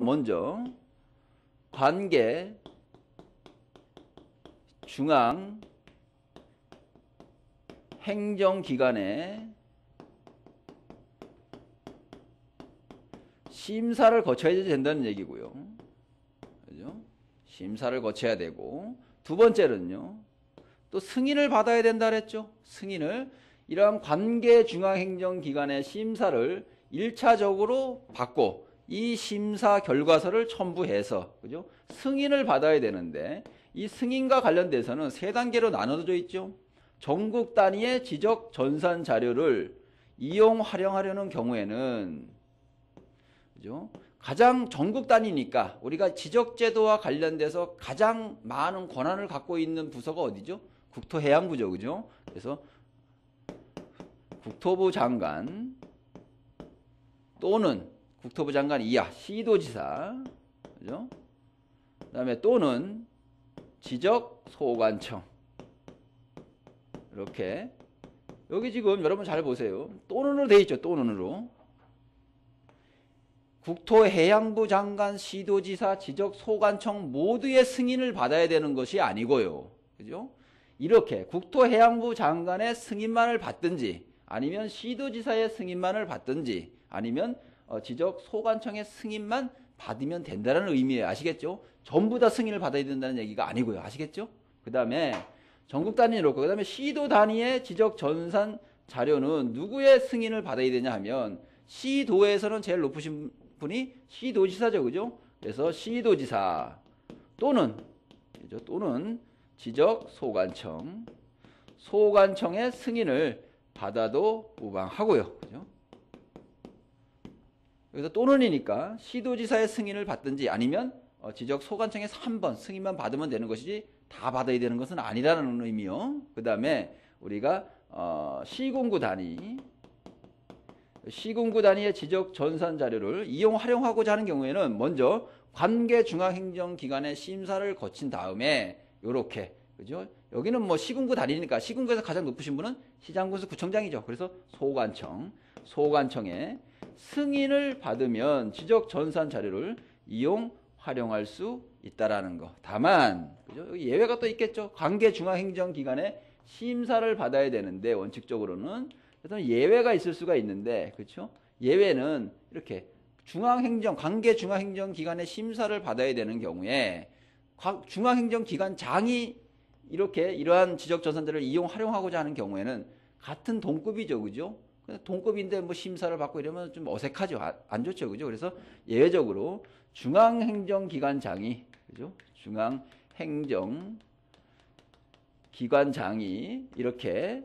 먼저 관계 중앙 행정기관에 심사를 거쳐야 된다는 얘기고요. 그죠? 심사를 거쳐야 되고 두 번째는요. 또 승인을 받아야 된다 그랬죠. 승인을 이러한 관계 중앙 행정기관의 심사를 1차적으로 받고 이 심사 결과서를 첨부해서 그죠? 승인을 받아야 되는데 이 승인과 관련돼서는 세 단계로 나눠져 있죠. 전국 단위의 지적 전산 자료를 이용 활용하려는 경우에는 그죠? 가장 전국 단위니까 우리가 지적 제도와 관련돼서 가장 많은 권한을 갖고 있는 부서가 어디죠? 국토해양부죠. 그죠? 그래서 국토부 장관 또는 국토부 장관 이하 시도지사 그죠? 그다음에 또는 지적 소관청 이렇게 여기 지금 여러분 잘 보세요. 또는으로 돼 있죠. 또는으로 국토해양부 장관, 시도지사, 지적 소관청 모두의 승인을 받아야 되는 것이 아니고요. 그죠? 이렇게 국토해양부 장관의 승인만을 받든지 아니면 시도지사의 승인만을 받든지 아니면 어, 지적 소관청의 승인만 받으면 된다는 의미예요. 아시겠죠? 전부 다 승인을 받아야 된다는 얘기가 아니고요. 아시겠죠? 그 다음에 전국 단위로 그 다음에 시도 단위의 지적 전산 자료는 누구의 승인을 받아야 되냐 하면 시도에서는 제일 높으신 분이 시도지사죠. 그죠? 그래서 시도지사 또는 그죠? 또는 지적 소관청 소관청의 승인을 받아도 무방하고요. 그죠? 여기서 또는이니까 시도지사의 승인을 받든지 아니면 어, 지적 소관청의 3번 승인만 받으면 되는 것이지 다 받아야 되는 것은 아니라는 의미요. 그 다음에 우리가 어, 시군구 단위 시군구 단위의 지적 전산 자료를 이용 활용하고자 하는 경우에는 먼저 관계 중앙행정기관의 심사를 거친 다음에 요렇게 그죠? 여기는 뭐 시군구 단위니까 시군구에서 가장 높으신 분은 시장군수 구청장이죠. 그래서 소관청, 소관청에 승인을 받으면 지적 전산 자료를 이용 활용할 수 있다라는 거. 다만 그죠? 예외가 또 있겠죠. 관계 중앙행정기관에 심사를 받아야 되는데 원칙적으로는 어떤 예외가 있을 수가 있는데 그렇죠? 예외는 이렇게 중앙행정 관계 중앙행정기관의 심사를 받아야 되는 경우에 중앙행정기관장이 이렇게 이러한 지적 전산들을 이용 활용하고자 하는 경우에는 같은 동급이죠, 그죠? 동급인데 뭐 심사를 받고 이러면 좀 어색하죠. 아, 안 좋죠. 그죠? 그래서 예외적으로 중앙행정기관장이, 그죠? 중앙행정기관장이 이렇게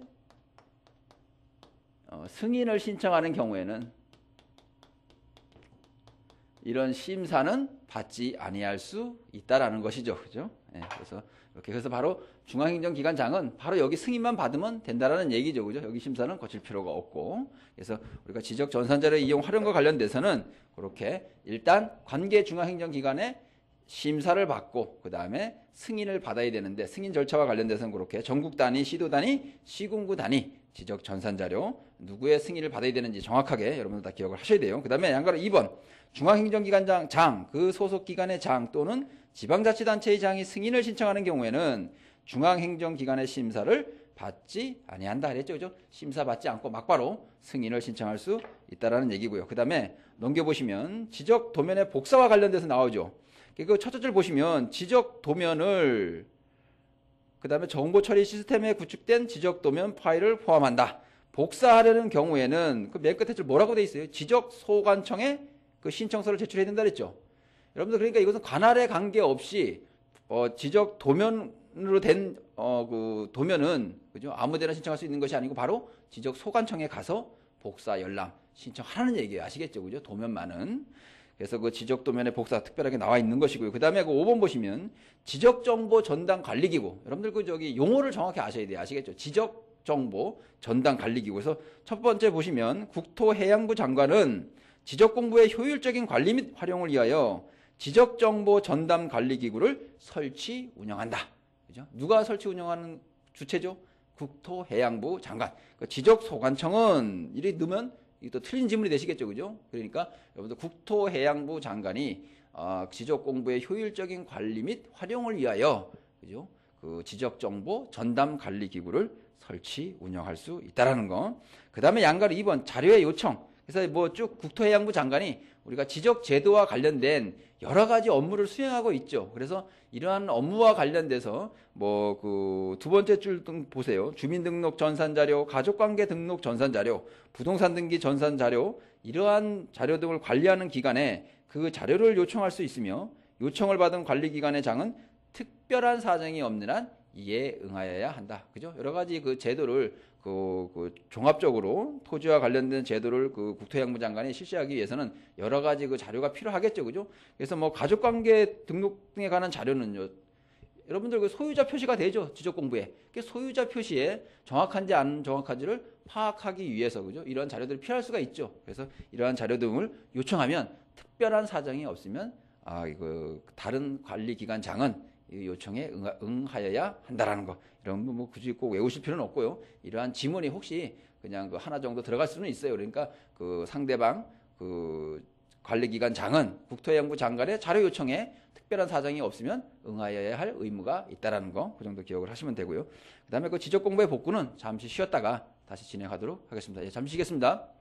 어, 승인을 신청하는 경우에는 이런 심사는 받지 아니할 수 있다라는 것이죠. 그죠? 네, 그래서 이렇게 그래서 바로 중앙행정기관장은 바로 여기 승인만 받으면 된다라는 얘기죠. 그죠? 여기 심사는 거칠 필요가 없고. 그래서 우리가 지적 전산자료 이용 활용과 관련돼서는 그렇게 일단 관계 중앙행정기관에 심사를 받고 그 다음에 승인을 받아야 되는데 승인 절차와 관련돼서는 그렇게 전국 단위, 시도 단위, 시군구 단위 지적 전산 자료 누구의 승인을 받아야 되는지 정확하게 여러분들 다 기억을 하셔야 돼요. 그 다음에 양가로 2번 중앙행정기관장 장, 그 소속 기관의 장 또는 지방자치단체의 장이 승인을 신청하는 경우에는 중앙행정기관의 심사를 받지 아니한다 그랬죠. 그죠? 심사 받지 않고 막바로 승인을 신청할 수 있다라는 얘기고요. 그다음에 넘겨 보시면 지적 도면의 복사와 관련돼서 나오죠. 그 첫째 줄 보시면 지적 도면을 그 다음에 정보 처리 시스템에 구축된 지적 도면 파일을 포함한다. 복사하려는 경우에는 그 맨 끝에 줄 뭐라고 돼 있어요? 지적 소관청에 그 신청서를 제출해야 된다 그랬죠. 여러분들 그러니까 이것은 관할에 관계없이 어, 지적 도면으로 된 어, 그 도면은 그죠? 아무데나 신청할 수 있는 것이 아니고 바로 지적 소관청에 가서 복사 열람 신청하라는 얘기예요. 아시겠죠? 그죠? 도면만은 그래서 그 지적 도면에 복사 특별하게 나와 있는 것이고요. 그 다음에 그 5번 보시면 지적 정보 전담 관리기구. 여러분들 그 저기 용어를 정확히 아셔야 돼요. 아시겠죠? 지적 정보 전담 관리기구. 그래서 첫 번째 보시면 국토해양부 장관은 지적 공부의 효율적인 관리 및 활용을 위하여 지적 정보 전담 관리 기구를 설치 운영한다. 그죠? 누가 설치 운영하는 주체죠? 국토해양부 장관. 그 지적 소관청은 이리 넣으면 이또 틀린 지문이 되시겠죠, 그죠? 그러니까 여러분들 국토해양부 장관이 아, 지적 공부의 효율적인 관리 및 활용을 위하여 그죠? 그 지적 정보 전담 관리 기구를 설치 운영할 수 있다라는 거. 그다음에 양가로 2번 자료의 요청. 그래서 뭐 쭉 국토해양부 장관이 우리가 지적 제도와 관련된 여러 가지 업무를 수행하고 있죠. 그래서 이러한 업무와 관련돼서 뭐 그 두 번째 줄 등 보세요. 주민등록 전산 자료, 가족관계 등록 전산 자료, 부동산 등기 전산 자료 이러한 자료 등을 관리하는 기관에 그 자료를 요청할 수 있으며 요청을 받은 관리기관의 장은 특별한 사정이 없는 한 이에 응하여야 한다. 그죠? 여러 가지 그 제도를 그, 그 종합적으로 토지와 관련된 제도를 그 국토해양부 장관이 실시하기 위해서는 여러 가지 그 자료가 필요하겠죠. 그죠? 그래서 뭐 가족관계 등록 등에 관한 자료는요. 여러분들 그 소유자 표시가 되죠. 지적 공부에. 그 소유자 표시에 정확한지 안 정확한지를 파악하기 위해서 그죠? 이런 자료들이 필요할 수가 있죠. 그래서 이러한 자료 등을 요청하면 특별한 사정이 없으면 아 이거 다른 관리 기관장은 이 요청에 응하, 응하여야 한다라는 거. 이런 거뭐 굳이 꼭 외우실 필요는 없고요. 이러한 지문이 혹시 그냥 그 하나 정도 들어갈 수는 있어요. 그러니까 그 상대방 그 관리기관장은 국토해양부 장관의 자료 요청에 특별한 사정이 없으면 응하여야 할 의무가 있다라는 거. 그 정도 기억을 하시면 되고요. 그다음에 그 지적 공부의 복구는 잠시 쉬었다가 다시 진행하도록 하겠습니다. 예, 잠시 쉬겠습니다.